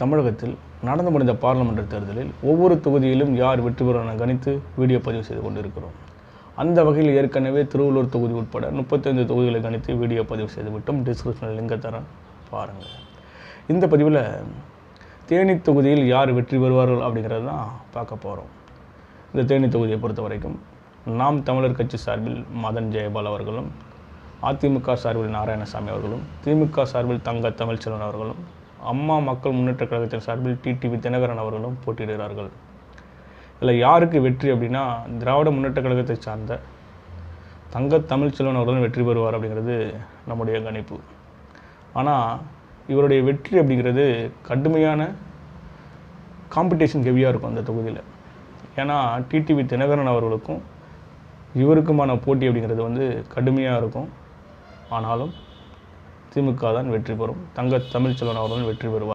தமிழகத்தில் நடந்து முடிந்த பாராளுமன்ற தேர்தலில் ஒவ்வொரு தொகுதியிலும் யார் வெற்றி பெறும் என கணித்து வீடியோ பதிவு செய்து கொண்டிருக்கிறோம். அந்த வகையில் ஏற்கனவே திருவள்ளூர் தொகுதி உட்பட முப்பத்தைந்து தொகுதிகளை கணித்து வீடியோ பதிவு செய்துவிட்டோம். டிஸ்கிரிப்ஷனில் லிங்கை தரேன். பாருங்கள் இந்த பதிவில் தேனி தொகுதியில் யார் வெற்றி பெறுவார்கள் அப்படிங்கிறது தான் பார்க்க போகிறோம் இந்த தேனி தொகுதியை பொறுத்த வரைக்கும் நாம் தமிழர் கட்சி சார்பில் மதன் ஜெயபால் அவர்களும் அதிமுக சார்பில் நாராயணசாமி அவர்களும் திமுக சார்பில் தங்க தமிழ்ச்செல்வன் அவர்களும் அம்மா மக்கள் முன்னேற்ற கழகத்தின் சார்பில் டிடிவி தினகரன் அவர்களும் போட்டியிடுகிறார்கள். இதில் யாருக்கு வெற்றி அப்படின்னா திராவிட முன்னேற்ற கழகத்தை சார்ந்த தங்க தமிழ்ச்செல்வன் அவர்களும் வெற்றி பெறுவார் அப்படிங்கிறது நம்முடைய கணிப்பு. ஆனால் இவருடைய வெற்றி அப்படிங்கிறது கடுமையான காம்படிஷன் ஹெவியாக இருக்கும் அந்த தொகுதியில். ஏன்னா டிடிவி தினகரன் அவர்களுக்கும் இவருக்குமான போட்டி அப்படிங்கிறது வந்து கடுமையாக இருக்கும். ஆனாலும் திமுக தான் வெற்றி பெறும். தங்க தமிழ்ச்செல்வன் அவர்கள் வெற்றி பெறுவார்.